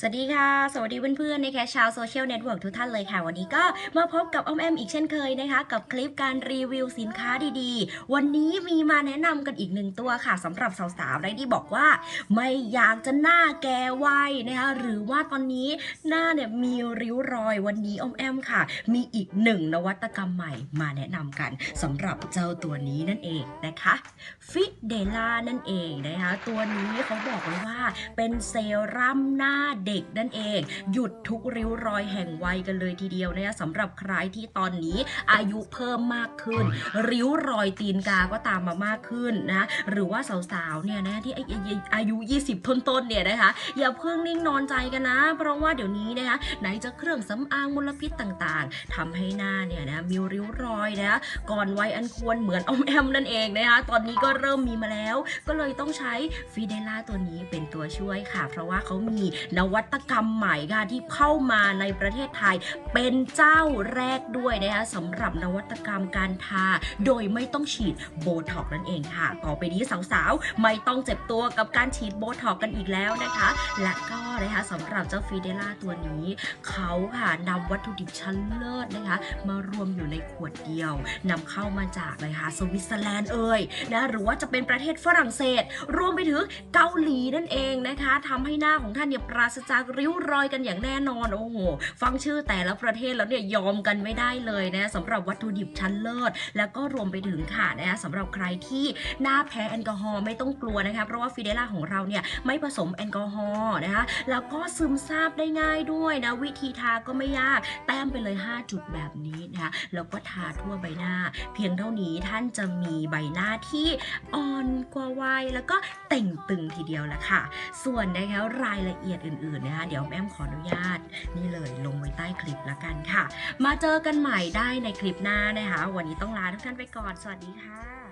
สวัสดีค่ะ สวัสดีเพื่อนๆนะคะชาวโซเชียลเน็ตเวิร์กทุกท่านเลยค่ะ วันนี้ก็มาพบกับอ้อมแอมอีกเช่นเคยนะคะ กับคลิปการรีวิวสินค้าดีๆ วันนี้มีมาแนะนำกันอีกหนึ่งตัวค่ะสำหรับสาวๆได้ที่บอกว่า ไม่อยากจะหน้าแก่วัยนะคะหรือว่าตอนนี้หน้าเนี่ยมีริ้วรอยวันนี้อ้อมแอมค่ะ มีอีกหนึ่งนวัตกรรมใหม่มาแนะนำกันสำหรับเจ้าตัวนี้นั่นเองนะคะฟิเดล่านั่นเองนะคะตัวนี้เขาบอกไว้ว่าเป็นเซรั่มหน้าเด็กนั่นเอง หยุดทุกริ้วรอยแห่งวัยกันเลยทีเดียวนะคะสำหรับใครที่ตอนนี้อายุเพิ่มมากขึ้น ริ้วรอยตีนกาก็ตามมามากขึ้นนะหรือว่าสาวๆเนี่ยนะที่อายุอายุ20 ต้นๆเนี่ยนะคะอย่าเพิ่งนิ่งนอนใจกันนะ เพราะว่าเดี๋ยวนี้นะคะไหนจะเครื่องสำอางมลพิษต่างๆทำให้หน้าเนี่ยนะมีริ้วรอยนะก่อนวัยอันควรเหมือนอมแอมนั่นเองนะคะตอนนี้ก็เริ่มมีมาแล้ว ก็เลยต้องใช้ฟิเดล่าตัวนี้เป็นตัวช่วยค่ะ เพราะว่าเขามีนวัตกรรมใหม่ค่ะที่เข้ามาในประเทศไทย เป็นเจ้าแรกด้วยนะคะสำหรับนวัตกรรมการทา โดยไม่ต้องฉีดโบท็อกนั่นเองค่ะ ต่อไปนี้สาวๆ ไม่ต้องเจ็บตัวกับการฉีดโบท็อกกันอีกแล้วนะคะ และก็นะคะสำหรับเจ้าฟีเดล่าตัวนี้ เขาค่ะนำวัตถุดิบชั้นเลิศนะคะ มารวมอยู่ในขวดเดียวนำเข้ามาจากเลยค่ะสวิตเซอร์แลนด์เอ่ยนะหรือว่าจะเป็นประเทศฝรั่งเศส รวมไปถึงเกาหลีนั่นเองนะคะทำให้หน้าของท่านเนี่ยปราศจากริ้วรอยกันอย่างแน่นอนโอ้โหฟังชื่อแต่ละประเทศแล้วเนี่ยยอมกันไม่ได้เลยนะสำหรับวัตถุดิบชั้นเลิศ แล้วก็รวมไปถึงค่ะนะสำหรับใครที่หน้าแพ้แอลกอฮอล์ไม่ต้องกลัวนะคะเพราะว่าฟิเดล่าของเราเนี่ยไม่ผสมแอลกอฮอล์นะคะแล้วก็ซึมซาบได้ง่ายด้วยนะวิธีทาก็ไม่ยาก แต้มไปเลย 5 จุดแบบนี้นะคะแล้วก็ทาทั่วใบหน้า เพียงเท่านี้ท่านจะมีใบหน้าที่อ่อนกว่าวัยแล้วก็เต่งตึงทีเดียวแหละค่ะ ส่วนนะคะรายละเอียดอื่นๆนะคะเดี๋ยวแม่มขออนุญาต นี่เลยลงไว้ใต้คลิปละกันค่ะ มาเจอกันใหม่ได้ในคลิปหน้านะคะ วันนี้ต้องลาทุกท่านไปก่อน สวัสดีค่ะ